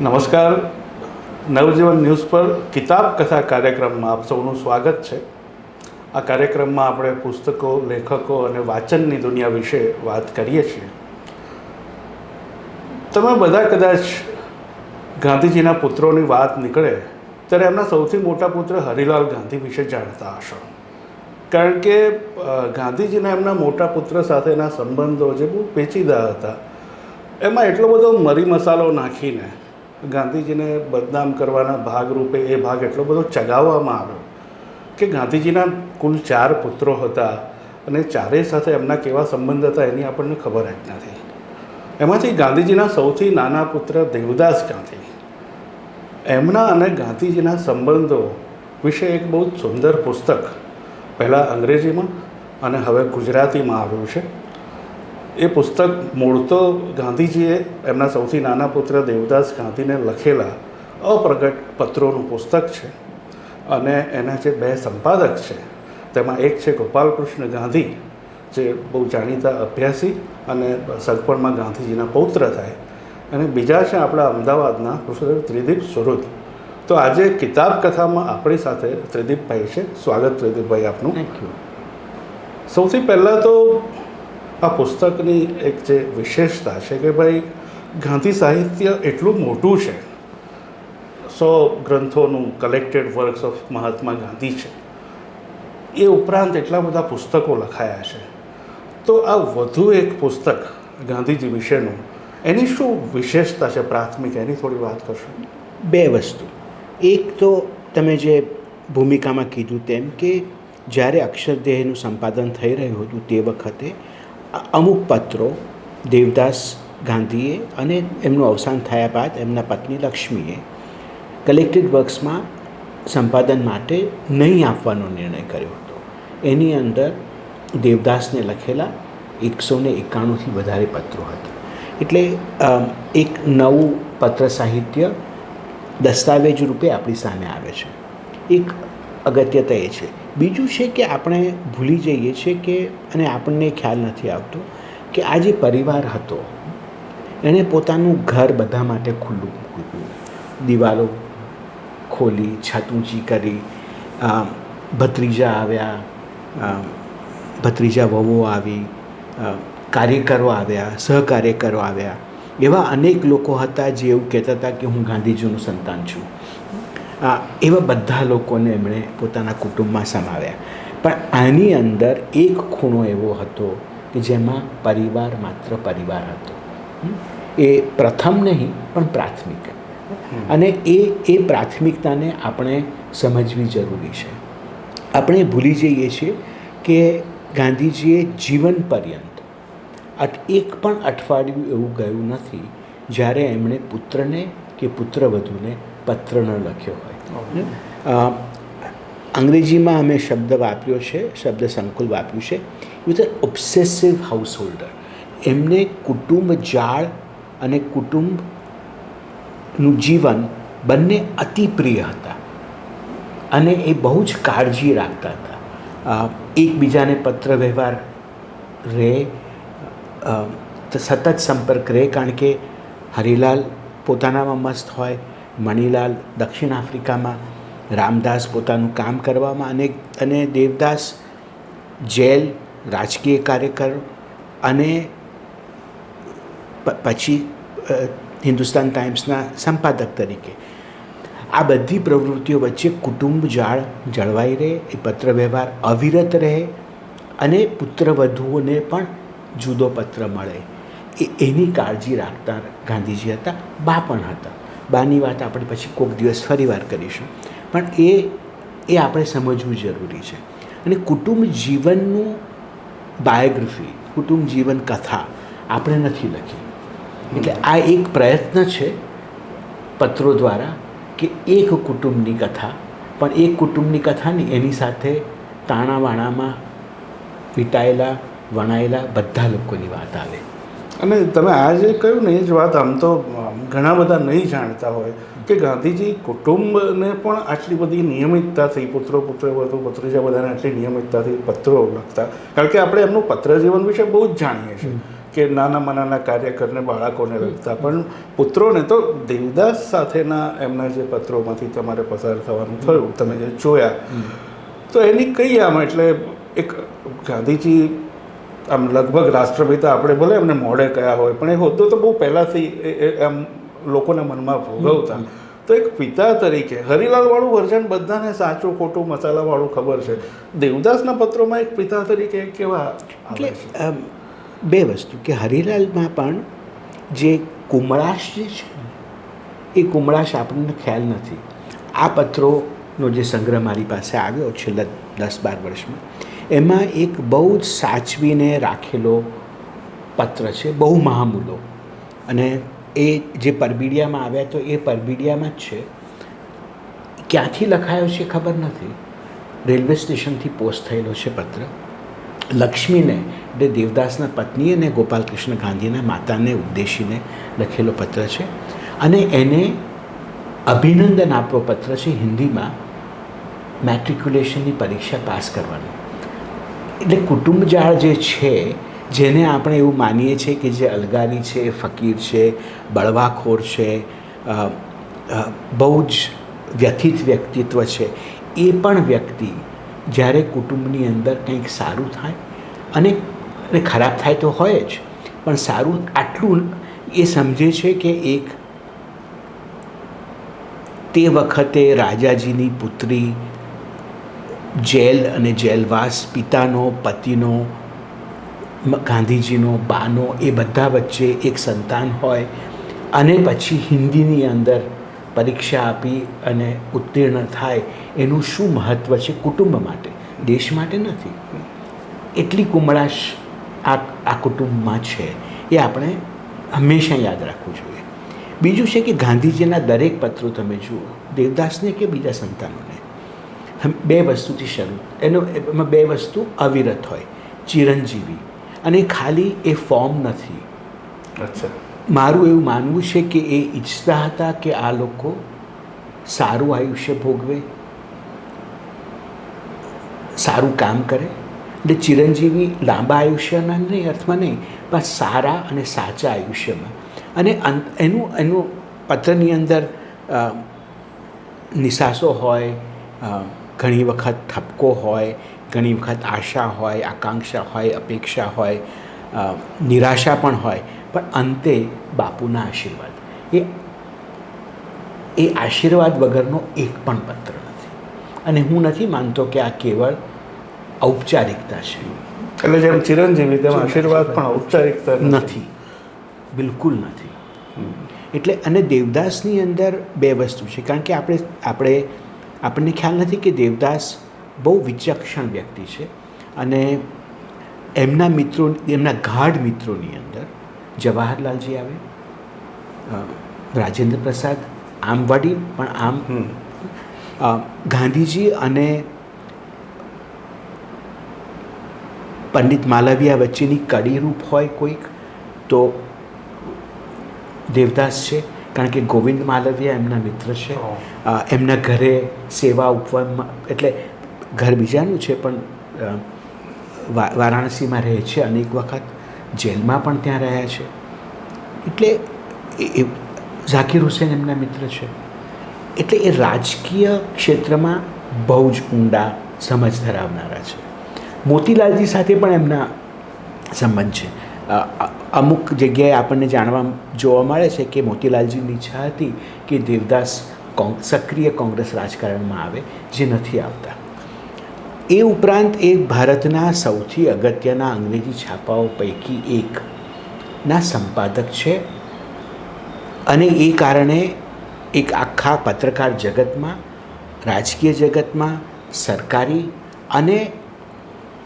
નમસ્કાર. નવજીવન ન્યૂઝ પર કિતાબ કથા કાર્યક્રમમાં આપ સૌનું સ્વાગત છે. આ કાર્યક્રમમાં આપણે પુસ્તકો, લેખકો અને વાંચનની દુનિયા વિશે વાત કરીએ છીએ. તમે બધા કદાચ ગાંધીજીના પુત્રોની વાત નીકળે, ત્યારે એમના સૌથી મોટા પુત્ર હરિલાલ ગાંધી વિશે જાણતા હશો. કારણ કે ગાંધીજીના એમના મોટા પુત્ર સાથેના સંબંધો જે બહુ પેચીદા હતા, એમાં એટલો બધો મરી મસાલો નાખીને ગાંધીજીને બદનામ કરવાના ભાગરૂપે એ ભાગ એટલો બધો ચગાવવામાં આવ્યો કે ગાંધીજીના કુલ ચાર પુત્રો હતા અને ચારેય સાથે એમના કેવા સંબંધ હતા એની આપણને ખબર જ નથી. એમાંથી ગાંધીજીના સૌથી નાના પુત્ર દેવદાસ ગાંધી એમના અને ગાંધીજીના સંબંધો વિશે એક બહુ સુંદર પુસ્તક પહેલાં અંગ્રેજીમાં અને હવે ગુજરાતીમાં આવ્યું છે. એ પુસ્તક મૂળ તો ગાંધીજીએ એમના સૌથી નાના પુત્ર દેવદાસ ગાંધીને લખેલા અપ્રગટ પત્રોનું પુસ્તક છે. અને એના જે બે સંપાદક છે તેમાં એક છે ગોપાલકૃષ્ણ ગાંધી જે બહુ જાણીતા અભ્યાસી અને સગપણમાં ગાંધીજીના પૌત્ર થાય. અને બીજા છે આપણા અમદાવાદના પ્રોફેસર ત્રિદીપ સુરુદ તો આજે કિતાબ કથામાં આપણી સાથે ત્રિદીપભાઈ છે. સ્વાગત ત્રિદીપભાઈ આપનું. થેન્ક યુ સૌથી પહેલાં તો આ પુસ્તકની એક જે વિશેષતા છે કે ભાઈ ગાંધી સાહિત્ય એટલું મોટું છે. સો ગ્રંથોનું collected works of Mahatma Gandhi છે. એ ઉપરાંત એટલા બધા પુસ્તકો લખાયા છે. તો આ વધુ એક પુસ્તક ગાંધીજી વિશેનું, એની શું વિશેષતા છે પ્રાથમિક? એની થોડી વાત કરશો? બે વસ્તુ. એક તો તમે જે ભૂમિકામાં કીધું તેમ કે જ્યારે અક્ષરદેહનું સંપાદન થઈ રહ્યું હતું તે વખતે અમુક પત્રો દેવદાસ ગાંધીએ અને એમનું અવસાન થયા બાદ એમના પત્ની લક્ષ્મીએ કલેક્ટેડ વર્ક્સમાં સંપાદન માટે નહીં આપવાનો નિર્ણય કર્યો હતો. એની અંદર દેવદાસને લખેલા એકસો ને એકાણુંથી વધારે પત્રો હતા. એટલે એક નવું પત્ર સાહિત્ય દસ્તાવેજ રૂપે આપણી સામે આવે છે. એક અગત્યતા એ છે બીજું છે કે આપણે ભૂલી જઈએ છીએ કે અને આપણને ખ્યાલ નથી આવતો કે આ જે પરિવાર હતો, એણે પોતાનું ઘર બધા માટે ખુલ્લું મૂક્યું. દિવાલો ખોલી છત ઊંચી કરી ભત્રીજા આવ્યા ભત્રીજા વહુઓ આવી કાર્યકરો આવ્યા, સહકાર્યકરો આવ્યા. એવા અનેક લોકો હતા જે એવું કહેતા હતા કે હું ગાંધીજીનું સંતાન છું. એવા બધા લોકોને એમણે પોતાના કુટુંબમાં સમાવ્યા. પણ આની અંદર એક ખૂણો એવો હતો કે જેમાં પરિવાર માત્ર પરિવાર હતો. એ પ્રથમ નહીં પણ પ્રાથમિક. અને એ એ પ્રાથમિકતાને આપણે સમજવી જરૂરી છે. આપણે ભૂલી જઈએ છીએ કે ગાંધીજીએ જીવન પર્યંત એક પણ અઠવાડિયું એવું ગયું નથી જ્યારે એમણે પુત્રને કે પુત્રવધૂને પત્ર ન લખ્યો હોય. અંગ્રેજીમાં અમે શબ્દ વાપર્યો છે શબ્દ સંકુલ વાપર્યું છે. વિથ ઓબ્સેસિવ હાઉસ હોલ્ડર એમને કુટુંબ જાળ અને કુટુંબનું જીવન બંને અતિ પ્રિય હતા અને એ બહુ જ કાળજી રાખતા હતા. એકબીજાને પત્ર વ્યવહાર રહે સતત સંપર્ક રહે કારણ કે હરિલાલ પોતાનામાં મસ્ત હોય મણિલાલ દક્ષિણ આફ્રિકામાં, રામદાસ પોતાનું કામ કરવામાં અને અને દેવદાસ જેલ, રાજકીય કાર્યકર અને પછી હિન્દુસ્તાન ટાઈમ્સના સંપાદક તરીકે. આ બધી પ્રવૃત્તિઓ વચ્ચે કુટુંબ જાળ જળવાઈ રહે, એ પત્ર વ્યવહાર અવિરત રહે અને પુત્રવધુઓને પણ જુદો પત્ર મળે. એ, એની કાળજી રાખતા ગાંધીજી હતા, બા પણ હતા. બાની વાત આપણે પછી કોઈક દિવસ ફરીવાર કરીશું. પણ એ એ આપણે સમજવું જરૂરી છે. અને કુટુંબ જીવનનું બાયોગ્રાફી, કુટુંબ જીવન કથા આપણે નથી લખી. એટલે આ એક પ્રયત્ન છે પત્રો દ્વારા કે એક કુટુંબની કથા. પણ એક કુટુંબની કથાની એની સાથે તાણાવાણામાં વીંટાયેલા વણાયેલા બધા લોકોની વાત આવે. અને તમે આ જે કહ્યું ને એ જ વાત આમ તો ઘણા બધા નહીં જાણતા હોય કે ગાંધીજી કુટુંબને પણ આટલી બધી નિયમિતતાથી પુત્રો પુત્ર વધુ ભત્રીજા બધાને આટલી નિયમિતતાથી પત્રો લખતા. કારણ કે આપણે એમનું પત્ર જીવન વિશે બહુ જ જાણીએ છીએ કે નાનામાં નાના કાર્યકરને બાળકોને લખતા. પણ પુત્રોને તો દેવદાસ સાથેના એમના જે પત્રોમાંથી તમારે પસાર થવાનું થયું તમે જે જોયા તો એની કઈ આમ એટલે એક ગાંધીજી આમ લગભગ રાષ્ટ્રપિતા આપણે ભલે એમને મોડે કયા હોય પણ એ હોદ્દો તો બહુ પહેલાંથી એ એ આમ લોકોના મનમાં ભોગવતા. તો એક પિતા તરીકે હરિલાલવાળું વર્ઝન બધાને સાચું ખોટું મસાલાવાળું ખબર છે. દેવદાસના પત્રોમાં એક પિતા તરીકે કેવા એટલે બે વસ્તુ. કે હરિલાલમાં પણ જે કુમળાશ જે છે એ કુમળાશ આપણને ખ્યાલ નથી. આ પત્રોનો જે સંગ્રહ મારી પાસે આવ્યો છેલ્લા દસ બાર વર્ષમાં એમાં એક બહુ જ સાચવીને રાખેલો પત્ર છે, બહુ મહામૂલો. અને એ જે પરબીડિયામાં આવ્યા તો એ પરબીડિયામાં જ છે. ક્યાંથી લખાયો છે ખબર નથી. રેલવે સ્ટેશનથી પોસ્ટ થયેલો છે પત્ર. લક્ષ્મીને એટલે દેવદાસના પત્ની અને ગોપાલકૃષ્ણ ગાંધીના માતાને ઉદ્દેશીને લખેલો પત્ર છે. અને એને અભિનંદન આપવો પત્ર છે હિન્દીમાં. મેટ્રિક્યુલેશનની પરીક્ષા પાસ કરવાની. એટલે કુટુંબ જાળ જે છે, જેને આપણે એવું માનીએ છીએ કે જે અલગારી છે, ફકીર છે, બળવાખોર છે બહુ જ વ્યથિત વ્યક્તિત્વ છે, એ પણ વ્યક્તિ જ્યારે કુટુંબની અંદર કંઈક સારું થાય અને અને ખરાબ થાય તો હોય જ, પણ સારું આટલું એ સમજે છે કે એક તે વખતે રાજાજીની પુત્રી જેલ અને જેલવાસ પિતાનો, પતિનો ગાંધીજીનો, બાનો, એ બધા વચ્ચે એક સંતાન હોય અને પછી હિન્દીની અંદર પરીક્ષા આપી અને ઉત્તીર્ણ થાય, એનું શું મહત્ત્વ છે કુટુંબ માટે? દેશ માટે નથી. એટલી કુમળાશ આ આ કુટુંબમાં છે એ આપણે હંમેશા યાદ રાખવું જોઈએ. બીજું છે કે ગાંધીજીના દરેક પત્રો તમે જુઓ, દેવદાસને કે બીજા સંતાનોને? બે વસ્તુથી શરૂ. એનો એમાં બે વસ્તુ અવિરત હોય ચિરંજીવી. અને ખાલી એ ફોર્મ નથી. અચ્છા. મારું એવું માનવું છે કે એ ઈચ્છતા હતા કે આ લોકો સારું આયુષ્ય ભોગવે સારું કામ કરે. એટલે ચિરંજીવી લાંબા આયુષ્યના નહીં અર્થમાં નહીં પણ સારા અને સાચા આયુષ્યમાં. અને એનું એનું પત્રની અંદર નિશાસો હોય ઘણી વખત ઠપકો હોય ઘણી વખત આશા હોય આકાંક્ષા હોય અપેક્ષા હોય નિરાશા પણ હોય પણ અંતે બાપુના આશીર્વાદ. એ એ આશીર્વાદ વગરનો એક પણ પત્ર નથી. અને હું નથી માનતો કે આ કેવળ ઔપચારિકતા છે. એટલે જેમ ચિરંજીવી તેમ આશીર્વાદ પણ ઔપચારિકતા નથી. બિલકુલ નથી. એટલે અને દેવદાસની અંદર બે વસ્તુ છે. કારણ કે આપણે આપણે આપણને ખ્યાલ નથી કે દેવદાસ બહુ વિચક્ષણ વ્યક્તિ છે અને એમના મિત્રો એમના ગાઢ મિત્રોની અંદર જવાહરલાલજી આવે રાજેન્દ્ર પ્રસાદ આમ વડી પણ આમ ગાંધીજી અને પંડિત માલવિયા વચ્ચેની કડીરૂપ હોય કોઈક તો દેવદાસ છે. કારણ કે ગોવિંદ માલવિયા એમના મિત્ર છે. એમના ઘરે સેવા ઉપવનમાં એટલે ઘર બીજાનું છે પણ વારાણસીમાં રહે છે અનેક વખત. જેલમાં પણ ત્યાં રહ્યા છે. એટલે એ- ઝાકીર હુસેન એમના મિત્ર છે. એટલે એ રાજકીય ક્ષેત્રમાં બહુ જ ઊંડા સમજ ધરાવનારા છે. મોતીલાલજી સાથે પણ એમના સંબંધ છે. અમુક જગ્યાએ આપણને જાણવા જોવા મળે છે કે મોતીલાલજીની ઈચ્છા હતી કે દેવદાસ કોંગ, સક્રિય કોંગ્રેસ રાજકારણમાં આવે જે નથી આવતા. એ ઉપરાંત એ ભારતના સૌથી અગત્યના અંગ્રેજી છાપાઓ પૈકી એક ના સંપાદક છે અને એ કારણે એક આખા પત્રકાર જગતમાં, રાજકીય જગતમાં, સરકારી અને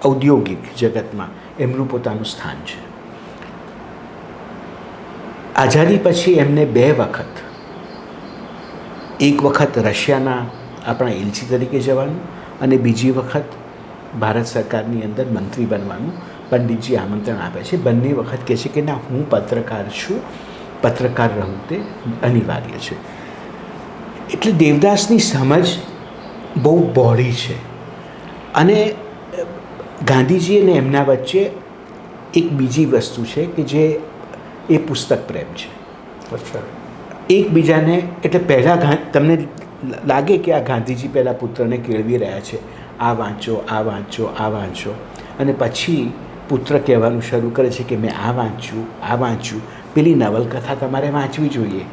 ઔદ્યોગિક જગતમાં એમનું પોતાનું સ્થાન છે. આઝાદી પછી એમને બે વખત. એક વખત રશિયાના આપણા એલચી તરીકે જવાનું અને બીજી વખત ભારત સરકારની અંદર મંત્રી બનવાનું પંડિતજી આમંત્રણ આપે છે. બંને વખત કહે છે કે ના, હું પત્રકાર છું, પત્રકાર રહું તે અનિવાર્ય છે. એટલે દેવદાસની સમજ બહુ બહોળી છે. અને ગાંધીજી અને એમના વચ્ચે એક બીજી વસ્તુ છે કે જે એ પુસ્તક પ્રેમ છે. અચ્છા. એકબીજાને એટલે પહેલાં તમને લાગે કે આ ગાંધીજી પહેલાં પુત્રને કેળવી રહ્યા છે. આ વાંચો આ વાંચો આ વાંચો. અને પછી પુત્ર કહેવાનું શરૂ કરે છે કે મેં આ વાંચ્યું આ વાંચ્યું. પેલી નવલકથા તમારે વાંચવી જોઈએ.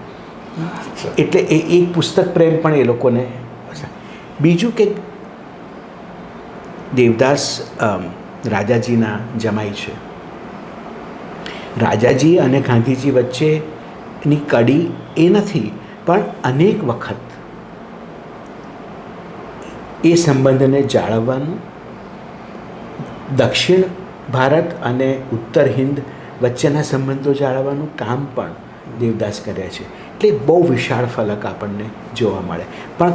એટલે એ એક પુસ્તક પ્રેમ પણ એ લોકોને બીજું કે દેવદાસ રાજાજીના જમાઈ છે. રાજાજી અને ગાંધીજી વચ્ચેની કડી એ નથી, પણ અનેક વખત એ સંબંધને જાળવવાનું દક્ષિણ ભારત અને ઉત્તર હિન્દ વચ્ચેના સંબંધો જાળવવાનું કામ પણ દેવદાસ કર્યા છે. એટલે બહુ વિશાળ ફલક આપણને જોવા મળે. પણ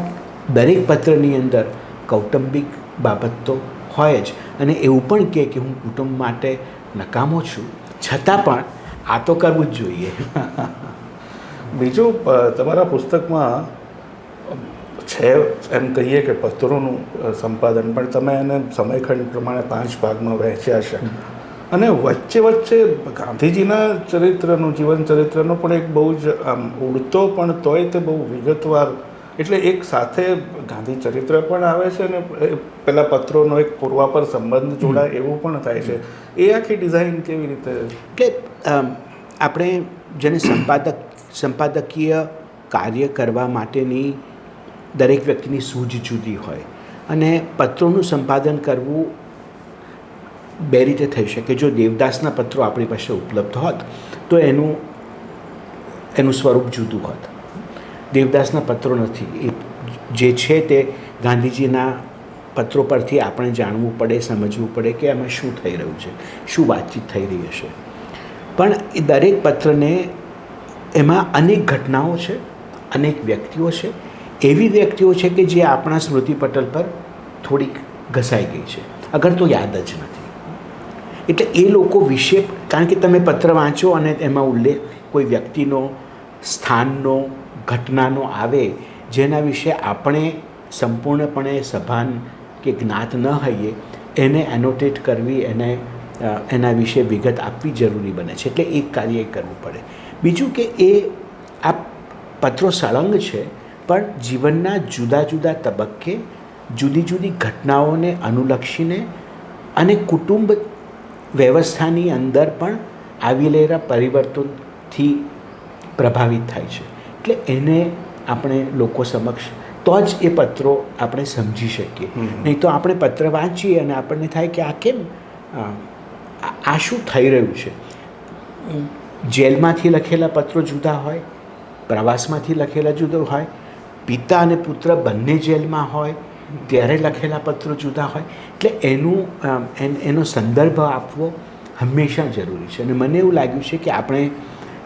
દરેક પત્રની અંદર કૌટુંબિક બાબત તો હોય જ. અને એવું પણ કહે કે હું કુટુંબ માટે નકામો છું. છતાં પણ આ તો કરવું જ જોઈએ. બીજું તમારા પુસ્તકમાં છે એમ કહીએ કે પત્રોનું સંપાદન પણ તમે એને સમયખંડ પ્રમાણે પાંચ ભાગમાં વહેંચ્યા છે. અને વચ્ચે વચ્ચે ગાંધીજીના ચરિત્રનું જીવન ચરિત્રનો પણ એક બહુ જ આમ ઉડતો પણ તોય તે બહુ વિગતવાર એટલે એક સાથે ગાંધી ચરિત્ર પણ આવે છે અને પેલા પત્રોનો એક પૂર્વાપર સંબંધ જોડાય એવું પણ થાય છે. એ આખી ડિઝાઇન કેવી રીતે કે અમ, આપણે જેને સંપાદક સંપાદકીય કાર્ય કરવા માટેની દરેક વ્યક્તિની સૂઝ જુદી હોય અને પત્રોનું સંપાદન કરવું બે રીતે થઈ શકે. જો દેવદાસના પત્રો આપણી પાસે ઉપલબ્ધ હોત તો એનું એનું સ્વરૂપ જુદું હોત. દેવદાસના પત્રો નથી. એ જે છે તે ગાંધીજીના પત્રો પરથી આપણે જાણવું પડે, સમજવું પડે કે આમાં શું થઈ રહ્યું છે, શું વાતચીત થઈ રહી હશે. પણ એ દરેક પત્રને એમાં અનેક ઘટનાઓ છે, અનેક વ્યક્તિઓ છે. એવી વ્યક્તિઓ છે કે જે આપણા સ્મૃતિ પટલ પર થોડીક ઘસાઈ ગઈ છે. અગર તો યાદ જ નથી. એટલે એ લોકો વિશે, કારણ કે તમે પત્ર વાંચો અને એમાં ઉલ્લેખ કોઈ વ્યક્તિનો, સ્થાનનો ઘટનાનો આવે, જેના વિશે આપણે સંપૂર્ણપણે સભાન કે જ્ઞાત ન હોઈએ, એને એનોટેટ કરવી, એને એના વિશે વિગત આપવી જરૂરી બને છે. એટલે એક કાર્ય કરવું પડે. બીજું કે એ આ પત્રો સળંગ છે, પણ જીવનના જુદા જુદા તબક્કે જુદી જુદી ઘટનાઓને અનુલક્ષીને અને કુટુંબ વ્યવસ્થાની અંદર પણ આવી રહેલા પરિવર્તનથી પ્રભાવિત થાય છે. એટલે એને આપણે લોકો સમક્ષ તો જ એ પત્રો આપણે સમજી શકીએ. નહીં તો આપણે પત્ર વાંચીએ અને આપણને થાય કે આ કેમ આ શું થઈ રહ્યું છે? જેલમાંથી લખેલા પત્રો જુદા હોય પ્રવાસમાંથી લખેલા જુદા હોય પિતા અને પુત્ર બંને જેલમાં હોય ત્યારે લખેલા પત્રો જુદા હોય. એટલે એનું એન- એનો સંદર્ભ આપવો હંમેશા જરૂરી છે. અને મને એવું લાગ્યું છે કે આપણે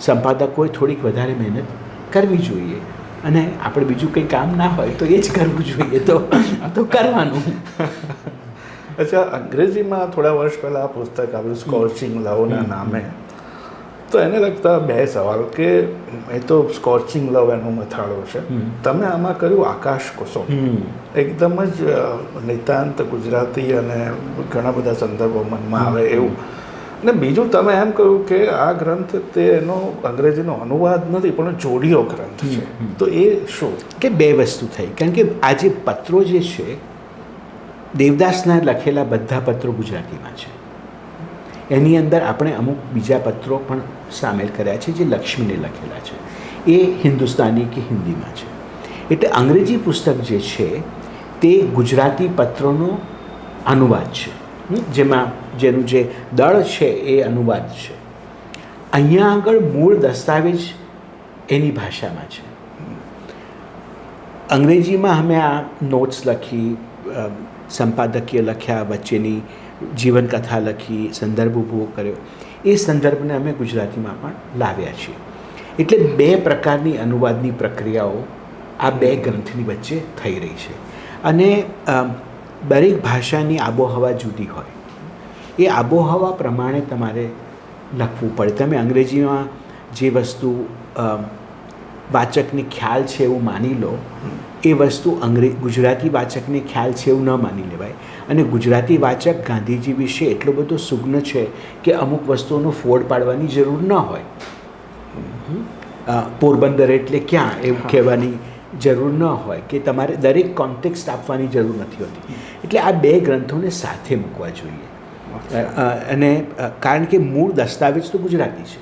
સંપાદકોએ થોડીક વધારે મહેનત કરવી જોઈએ. અને આપણે બીજું કંઈ કામ ના હોય તો એ જ કરવું જોઈએ. તો તો કરવાનું. અચ્છા અંગ્રેજીમાં થોડા વર્ષ પહેલાં આ પુસ્તક આવ્યું સ્કોર્ચિંગ લવના નામે. તો એને લગતા બે સવાલ કે એ તો સ્કોર્ચિંગ લવ એનો મથાળો છે. તમે આમાં કર્યું આકાશ કોસો એકદમ જ નિતાંત ગુજરાતી અને ઘણા બધા સંદર્ભો મનમાં આવે એવું. અને બીજું તમે એમ કહ્યું કે આ ગ્રંથ તે એનો અંગ્રેજીનો અનુવાદ નથી પણ જોડિયો ગ્રંથ છે. તો એ શું? કે બે વસ્તુ થઈ. કારણ કે આજે પત્રો જે છે દેવદાસના લખેલા બધા પત્રો ગુજરાતીમાં છે. એની અંદર આપણે અમુક બીજા પત્રો પણ સામેલ કર્યા છે જે લક્ષ્મીને લખેલા છે. એ હિન્દુસ્તાની કે હિન્દીમાં છે. એટલે અંગ્રેજી પુસ્તક જે છે તે ગુજરાતી પત્રોનો અનુવાદ છે. જેમાં જેનું જે દળ છે એ અનુવાદ છે. અહીંયા આગળ મૂળ દસ્તાવેજ એની ભાષામાં છે. અંગ્રેજીમાં અમે આ નોટ્સ લખી સંપાદકીય લખ્યા, વચ્ચેની જીવનકથા લખી, સંદર્ભ ઊભો કર્યો. એ સંદર્ભને અમે ગુજરાતીમાં પણ લાવ્યા છીએ. એટલે બે પ્રકારની અનુવાદની પ્રક્રિયાઓ આ બે ગ્રંથની વચ્ચે થઈ રહી છે. અને દરેક ભાષાની આબોહવા જુદી હોય. એ આબોહવા પ્રમાણે તમારે લખવું પડે. તમે અંગ્રેજીમાં જે વસ્તુ વાચકને ખ્યાલ છે એવું માની લો એ વસ્તુ અંગ્રેજ ગુજરાતી વાચકને ખ્યાલ છે એવું ન માની લેવાય. અને ગુજરાતી વાચક ગાંધીજી વિશે એટલો બધો સુગ્ન છે કે અમુક વસ્તુઓનો ફોડ પાડવાની જરૂર ન હોય. પોરબંદર એટલે ક્યાં એવું કહેવાની જરૂર ન હોય કે તમારે દરેક કોન્ટેક્સ્ટ આપવાની જરૂર નથી હોતી. એટલે આ બે ગ્રંથોને સાથે મૂકવા જોઈએ. અને કારણ કે મૂળ દસ્તાવેજ તો ગુજરાતી છે.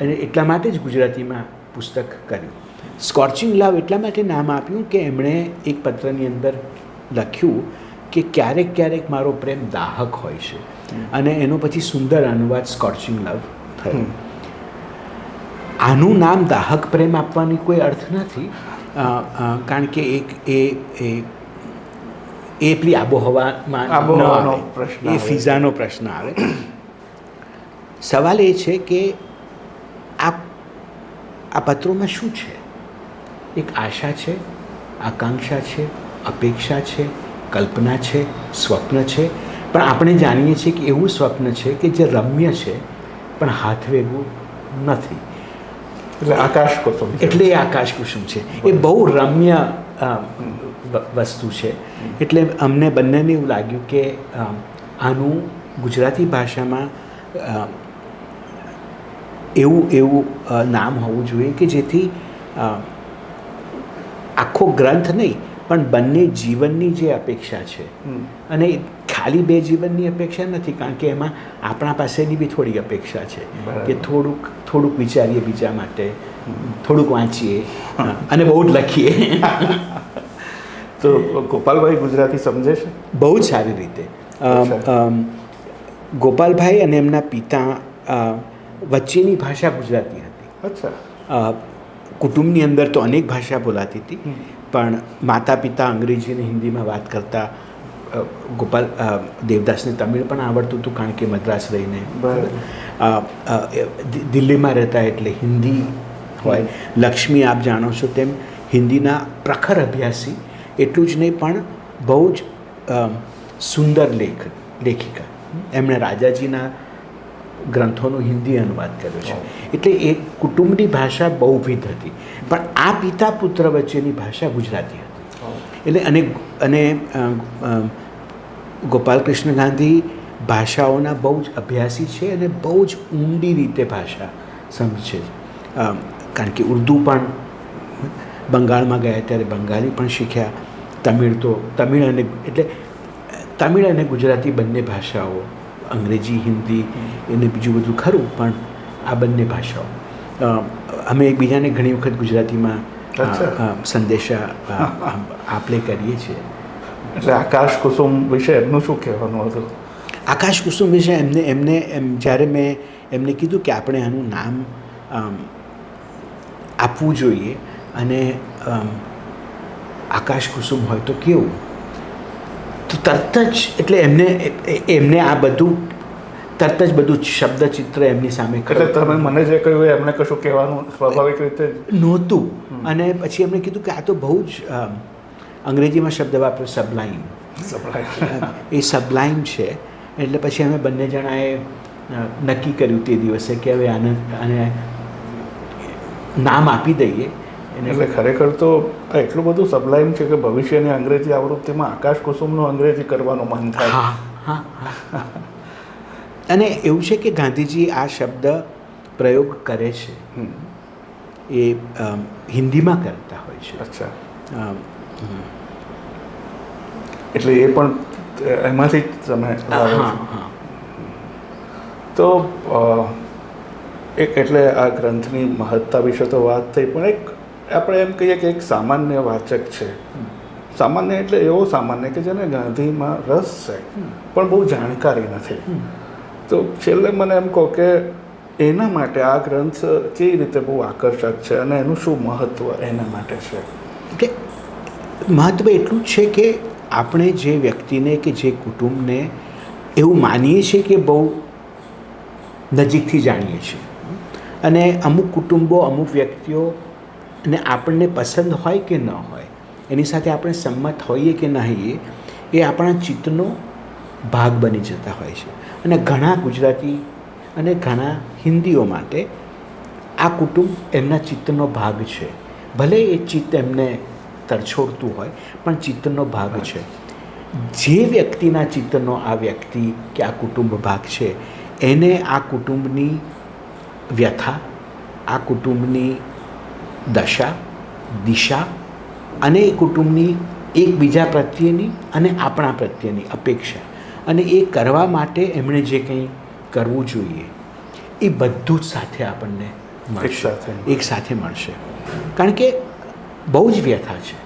અને એટલા માટે જ ગુજરાતીમાં પુસ્તક કર્યું. સ્કોર્ચિંગ લવ એટલા માટે નામ આપ્યું કે એમણે એક પત્રની અંદર લખ્યું કે ક્યારેક ક્યારેક મારો પ્રેમ દાહક હોય છે. અને એનો પછી સુંદર અનુવાદ સ્કોર્ચિંગ લવ થયો. આનું નામ દાહક પ્રેમ આપવાની કોઈ અર્થ નથી. કારણ કે એક એ એ પેલી આબોહવામાં. પ્રશ્ન એ ફિઝાનો પ્રશ્ન આવે. સવાલ એ છે કે આ આ પત્રોમાં શું છે? એક આશા છે આકાંક્ષા છે અપેક્ષા છે કલ્પના છે સ્વપ્ન છે. પણ આપણે જાણીએ છીએ કે એવું સ્વપ્ન છે કે જે રમ્ય છે પણ હાથ વેગું નથી. એટલે આકાશ કુસુમ એટલે એ આકાશ કુસુમ છે. એ બહુ રમ્ય વસ્તુ છે. એટલે અમને બંનેને એવું લાગ્યું કે આનું ગુજરાતી ભાષામાં એવું એવું નામ હોવું જોઈએ કે જેથી આખો ગ્રંથ નહીં પણ બંને જીવનની જે અપેક્ષા છે. અને ખાલી બે જીવનની અપેક્ષા નથી કારણ કે એમાં આપણા પાસેની બી થોડી અપેક્ષા છે. કે થોડુંક થોડુંક વિચારીએ બીજા માટે થોડુંક વાંચીએ અને બહુ જ લખીએ. તો ગોપાલભાઈ ગુજરાતી સમજે છે? બહુ જ સારી રીતે. ગોપાલભાઈ અને એમના પિતા વચ્ચેની ભાષા ગુજરાતી હતી. અચ્છા. કુટુંબની અંદર તો અનેક ભાષા બોલાતી હતી પણ માતા પિતા અંગ્રેજી અને હિન્દીમાં વાત કરતા ગોપાલ દેવદાસને તમિળ પણ આવડતું હતું કારણ કે મદ્રાસ રહીને. દિલ્હીમાં રહેતા એટલે હિન્દી હોય. લક્ષ્મી આપ જાણો છો તેમ હિન્દીના પ્રખર અભ્યાસી એટલું જ નહીં પણ બહુ જ સુંદર લેખ લેખિકા. એમણે રાજાજીના ગ્રંથોનો હિન્દી અનુવાદ કર્યો છે. એટલે એ કુટુંબની ભાષા બહુવિધ હતી. પણ આ પિતા પુત્ર વચ્ચેની ભાષા ગુજરાતી હતી. એટલે અને અને ગોપાલકૃષ્ણ ગાંધી ભાષાઓના બહુ જ અભ્યાસી છે અને બહુ જ ઊંડી રીતે ભાષા સમજે છે. કારણ કે ઉર્દૂ પણ બંગાળમાં ગયા ત્યારે બંગાળી પણ શીખ્યા. તમિળ તો તમિળ અને એટલે તમિળ અને ગુજરાતી બંને ભાષાઓ અંગ્રેજી હિન્દી એને બીજું બધું ખરું પણ આ બંને ભાષાઓ. અમે એકબીજાને ઘણી વખત ગુજરાતીમાં સંદેશા આપલે આપણે કરીએ છીએ. એટલે આકાશ કુસુમ વિશે એમનું શું કહેવાનું હતું? આકાશ કુસુમ વિશે એમને એમને એમ જ્યારે મેં એમને કીધું કે આપણે આનું નામ આપવું જોઈએ અને આકાશ કુસુમ હોય તો કેવું? તો તરત જ એટલે એમને એમને આ બધું તરત જ બધું શબ્દચિત્ર એમની સામે એટલે તમે મને જે કહ્યું એમને કશું કહેવાનું સ્વાભાવિક રીતે નહોતું. અને પછી એમણે કીધું કે આ તો બહુ જ અંગ્રેજીમાં શબ્દ વાપર્યો સબલાઇમ એ સબલાઇમ છે. એટલે પછી અમે બંને જણાએ નક્કી કર્યું તે દિવસે કે હવે આને આને નામ આપી દઈએ. એટલે ખરેખર તો આ એટલું બધું સબલાઈમ છે કે ભવિષ્યની અંગ્રેજી આવૃત્તિમાં આકાશ કુસુમનું અંગ્રેજી કરવાનું મન થાય. અને એવું છે કે ગાંધીજી આ શબ્દ પ્રયોગ કરે છે. એ હિન્દીમાં કરતા હોય છે. અચ્છા. એટલે એ પણ એમાંથી જ તમે હા હા હા. તો એક એટલે આ ગ્રંથની મહત્તા વિશે તો વાત થઈ પણ એક આપણે એમ કહીએ કે એક સામાન્ય વાચક છે. સામાન્ય એટલે એવો સામાન્ય કે જેને ગાંધીમાં રસ છે પણ બહુ જાણકારી નથી. તો છેલ્લે મને એમ કહો કે એના માટે આ ગ્રંથ કેવી રીતે બહુ આકર્ષક છે અને એનું શું મહત્વ એના માટે છે? કે મહત્વ એટલું જ છે કે આપણે જે વ્યક્તિને કે જે કુટુંબને એવું માનીએ છીએ કે બહુ નજીકથી જાણીએ છીએ. અને અમુક કુટુંબો અમુક વ્યક્તિઓ ને આપણને પસંદ હોય કે ન હોય, એની સાથે આપણે સંમત હોઈએ કે ન એ આપણા ચિત્તનો ભાગ બની જતા હોય છે. અને ઘણા ગુજરાતી અને ઘણા હિન્દીઓ માટે આ કુટુંબ એમના ચિત્તનો ભાગ છે. ભલે એ ચિત્ત એમને તરછોડતું હોય, પણ ચિત્તનો ભાગ છે. જે વ્યક્તિના ચિત્તનો આ વ્યક્તિ કે આ કુટુંબ ભાગ છે, એને આ કુટુંબની વ્યથા, આ કુટુંબની દશા દિશા અને એ કુટુંબની એકબીજા પ્રત્યેની અને આપણા પ્રત્યેની અપેક્ષા. અને એ કરવા માટે એમણે જે કંઈ કરવું જોઈએ એ બધું જ સાથે આપણને મળશે. એક સાથે મળશે. કારણ કે બહુ જ વ્યથા છે.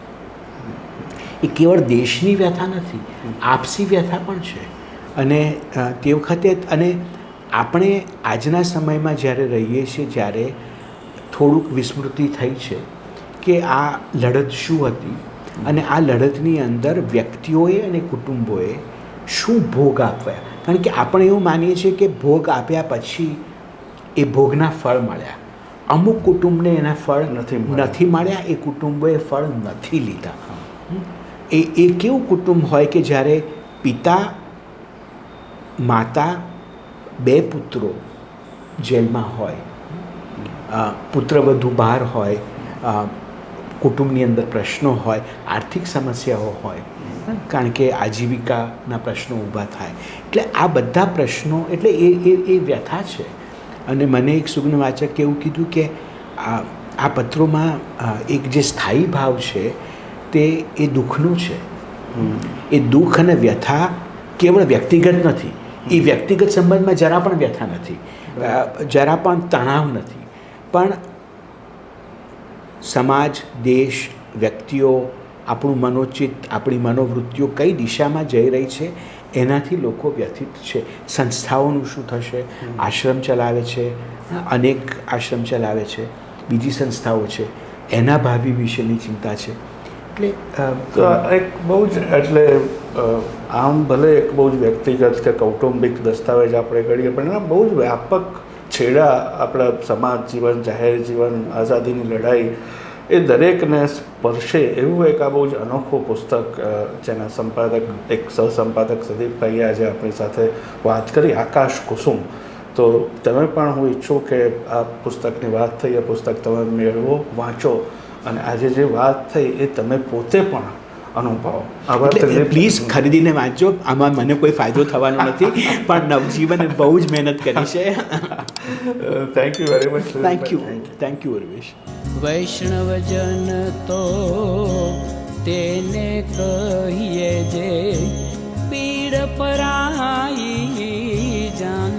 એ કેવળ દેશની વ્યથા નથી આપસી વ્યથા પણ છે. અને તે વખતે અને આપણે આજના સમયમાં જ્યારે રહીએ છીએ જ્યારે થોડુંક વિસ્મૃતિ થઈ છે કે આ લડત શું હતી અને આ લડતની અંદર વ્યક્તિઓએ અને કુટુંબોએ શું ભોગ આપ્યા કારણ કે આપણે એવું માનીએ છીએ કે ભોગ આપ્યા પછી એ ભોગના ફળ મળ્યા. અમુક કુટુંબને એના ફળ નથી નથી મળ્યા એ કુટુંબોએ ફળ નથી લીધા. એ એ કેવું કુટુંબ હોય કે જ્યારે પિતા માતા બે પુત્રો જેલમાં હોય પુત્રવધુ બહાર હોય કુટુંબની અંદર પ્રશ્નો હોય આર્થિક સમસ્યાઓ હોય કારણ કે આજીવિકાના પ્રશ્નો ઊભા થાય. એટલે આ બધા પ્રશ્નો એટલે એ એ એ વ્યથા છે. અને મને એક સુગ્ન વાચકે એવું કીધું કે આ આ પત્રોમાં એક જે સ્થાયી ભાવ છે તે એ દુઃખનું છે. એ દુઃખ અને વ્યથા કેવળ વ્યક્તિગત નથી. એ વ્યક્તિગત સંબંધમાં જરા પણ વ્યથા નથી. જરા પણ તણાવ નથી. પણ સમાજ દેશ વ્યક્તિઓ આપણું મનોચિત્ત આપણી મનોવૃત્તિઓ કઈ દિશામાં જઈ રહી છે એનાથી લોકો વ્યથિત છે. સંસ્થાઓનું શું થશે? આશ્રમ ચલાવે છે? અનેક આશ્રમ ચલાવે છે. બીજી સંસ્થાઓ છે. એના ભાવિ વિશેની ચિંતા છે. એટલે તો એક બહુ જ એટલે આમ ભલે એક બહુ જ વ્યક્તિગત કે કૌટુંબિક દસ્તાવેજ આપણે કરીએ પણ એના બહુ જ વ્યાપક છેડા આપણા સમાજ જીવન, જાહેર જીવન, આઝાદીની લડાઈ એ દરેકને સ્પર્શે એવું એક આ બહુ જ અનોખું પુસ્તક જેના સંપાદક એક સહસંપાદક સદીપભાઈએ આજે આપણી સાથે વાત કરી, આકાશ કુસુમ. તો તમે પણ હું ઈચ્છું કે આ પુસ્તકની વાત થઈ એ પુસ્તક તમે મેળવો, વાંચો અને આજે જે વાત થઈ એ તમે પોતે પણ અનુભવ પ્લીઝ ખરીદીને વાંચજો. આમાં મને કોઈ ફાયદો થવાનો નથી પણ નવજીવને બહુ જ મહેનત કરી છે. Thank you very much thank you thank you Arvesh વૈષ્ણવજન તો તેને કહીએ જે પીડ પરાઈ જાણ